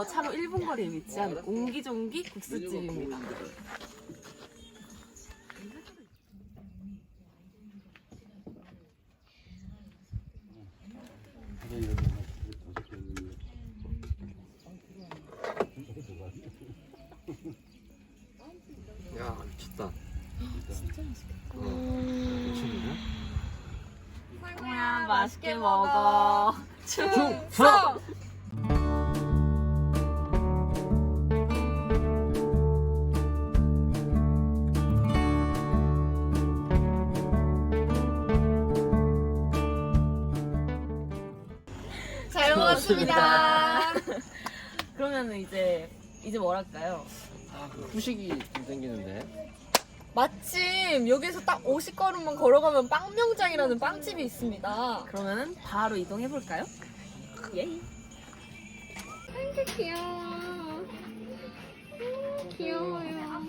산성호수에서 차로 1분 거리에 위치한 옹기종기 국수집입니다. 야 미쳤다. 진짜 맛있겠다. 어? 상우야 맛있게 먹어. 충성! 잘 먹었습니다. 그러면은 이제 이제 뭐랄까요? 아, 그 후식이 좀 생기는데. 마침 여기서 딱 50걸음만 걸어가면 빵명장이라는 빵집이 있습니다. 그러면은 바로 이동해 볼까요? 예. 아이고 귀여워. 음, 귀여워요.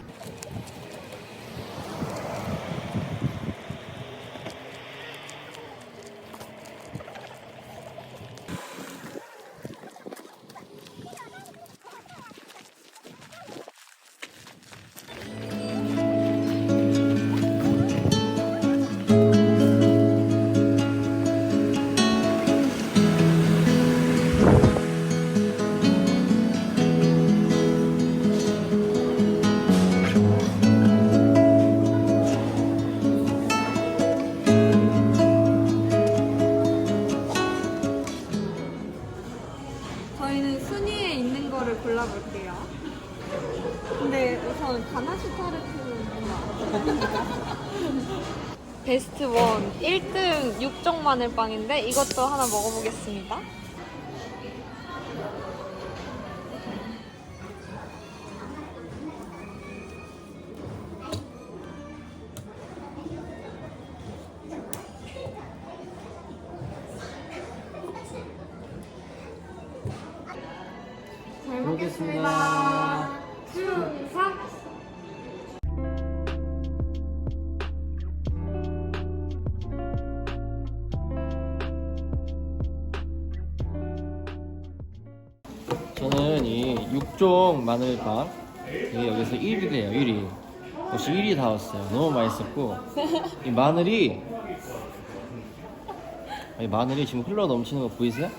거를 골라볼게요. 근데 우선 가나슈 타르트는 뭔가 베스트 원 1등 육종 마늘빵인데 이것도 하나 먹어보겠습니다. 잘 먹겠습니다. 충성! 저는 이 육종 마늘빵 이게 여기서 1위래요 1위 역시 1위 다 왔어요 너무 맛있었고 이 마늘이 이 마늘이 지금 흘러 넘치는 거 보이세요?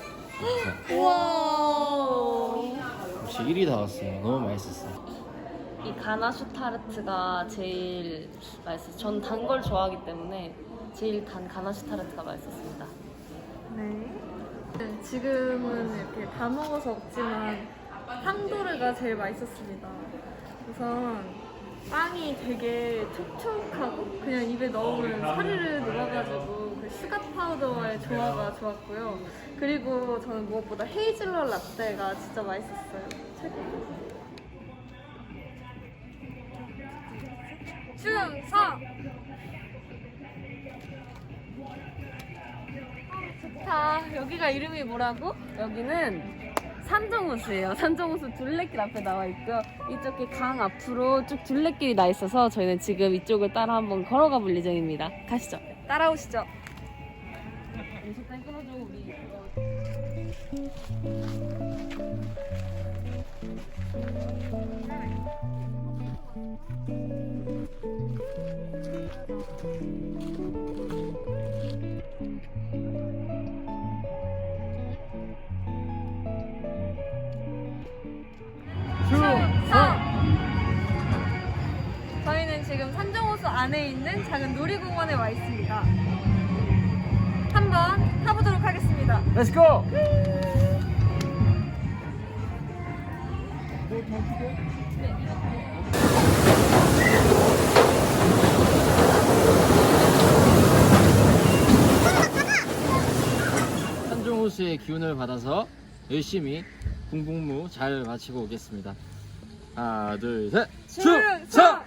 우와! 역시 1위 다 왔어요 너무 맛있었어요 이 가나슈 타르트가 제일 맛있어요. 전 단 걸 좋아하기 때문에 제일 단 가나슈 타르트가 맛있었습니다. 네. 지금은 이렇게 다 먹어서 없지만 향도르가 제일 맛있었습니다. 우선 빵이 되게 촉촉하고 그냥 입에 넣으면 사르르 녹아가지고 그 슈가 파우더와의 조화가 좋았고요. 그리고 저는 무엇보다 헤이즐넛 라떼가 진짜 맛있었어요. 최고. 충성! 좋다. 여기가 이름이 뭐라고? 여기는 산정호수예요. 산정호수 둘레길 앞에 나와 있고요. 이쪽에 강 앞으로 쭉 둘레길이 나 있어서 저희는 지금 이쪽을 따라 한번 걸어가 볼 예정입니다. 가시죠. 따라오시죠. 안에 있는 작은 놀이공원에 와 있습니다. 한번 타보도록 하겠습니다. Let's go! 산종호수의 기운을 받아서 열심히 군복무 잘 마치고 오겠습니다. 하나, 둘, 셋! 충성!